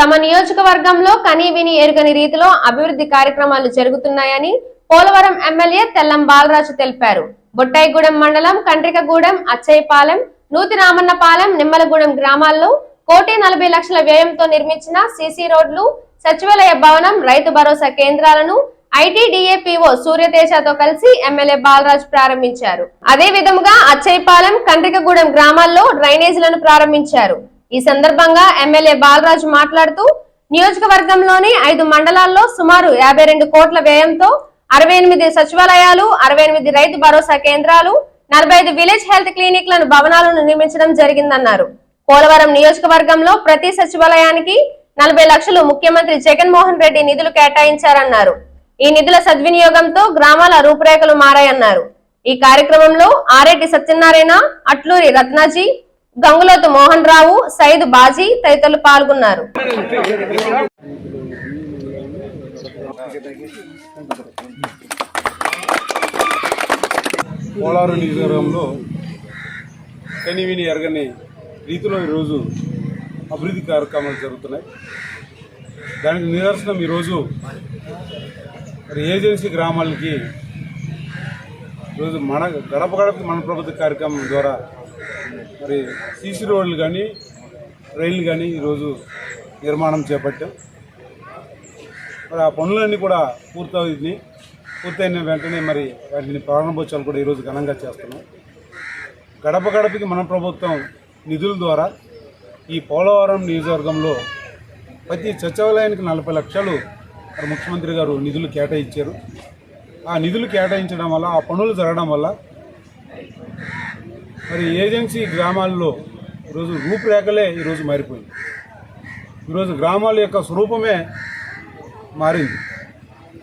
తమ నియోజకవర్గంలో కనీవిని ఎరుగని రీతిలో అభివృద్ధి కార్యక్రమాలు జరుగుతున్నాయని పోలవరం ఎమ్మెల్యే తెల్లం బాలరాజు తెలిపారు. బొట్టాయిగూడెం మండలం కండ్రికగూడెం అచ్చయ్యపాలెం నూతి రామన్నపాలెం నిమ్మలగూడెం గ్రామాల్లో కోటి నలభై లక్షల వ్యయంతో నిర్మించిన సీసీ రోడ్లు సచివాలయ భవనం రైతు భరోసా కేంద్రాలను ఐటీడీఏపీఓ సూర్యతేజతో కలిసి ఎమ్మెల్యే బాలరాజ్ ప్రారంభించారు. అదే విధముగా అచ్చయ్యపాలెం కండ్రికగూడెం గ్రామాల్లో డ్రైనేజీలను ప్రారంభించారు. ఈ సందర్భంగా ఎమ్మెల్యే బాలరాజు మాట్లాడుతూ నియోజకవర్గంలోని ఐదు మండలాల్లో సుమారు యాభై రెండు కోట్ల వ్యయంతో అరవై ఎనిమిది సచివాలయాలు అరవై ఎనిమిది రైతు భరోసా కేంద్రాలు నలభై ఐదు విలేజ్ హెల్త్ క్లినిక్లను భవనాలను నిర్మించడం జరిగిందన్నారు. పోలవరం నియోజకవర్గంలో ప్రతి సచివాలయానికి నలభై లక్షలు ముఖ్యమంత్రి జగన్మోహన్ రెడ్డి నిధులు కేటాయించారన్నారు. ఈ నిధుల సద్వినియోగంతో గ్రామాల రూపురేఖలు మారాయన్నారు. ఈ కార్యక్రమంలో ఆరెడ్డి సత్యనారాయణ అట్లూరి రత్నాజీ గంగులోతు మోహన్ రావు సైద్ బాజీ తదితరులు పాల్గొన్నారు. పోలారు నియోజకవర్గంలో కనివిని ఎరగని రీతిలో ఈరోజు అభివృద్ధి కార్యక్రమాలు జరుగుతున్నాయి. దానికి నిదర్శనం ఈరోజు మరి ఏజెన్సీ గ్రామాలకి ఈరోజు మన గడప గడపకి మన ప్రభుత్వ కార్యక్రమం ద్వారా మరి సీసీ రోడ్లు కానీ రైళ్ళు కానీ ఈరోజు నిర్మాణం చేపట్టాం. మరి ఆ పనులన్నీ కూడా పూర్తవుతుంది పూర్తయిన వెంటనే మరి వాటిని ప్రారంభోత్సవాలు కూడా ఈరోజు ఘనంగా చేస్తున్నాం. గడప గడపకి మన ప్రభుత్వం నిధుల ద్వారా ఈ పోలవరం నియోజకవర్గంలో ప్రతి సచివాలయానికి నలభై లక్షలు ముఖ్యమంత్రి గారు నిధులు కేటాయించారు. ఆ నిధులు కేటాయించడం వల్ల ఆ పనులు జరగడం వల్ల మరి ఏజెన్సీ గ్రామాల్లో ఈరోజు రూపురేఖలే ఈరోజు మారిపోయింది. ఈరోజు గ్రామాల యొక్క స్వరూపమే మారింది.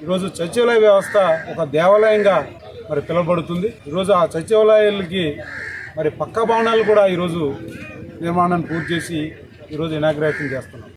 ఈరోజు సచివాలయ వ్యవస్థ ఒక దేవాలయంగా మరి పిలువబడుతుంది. ఈరోజు ఆ సచివాలయాలకి మరి పక్క భవనాలు కూడా ఈరోజు నిర్మాణాన్ని పూర్తి చేసి ఈరోజు ఇనాగ్రేషన్ చేస్తున్నాం.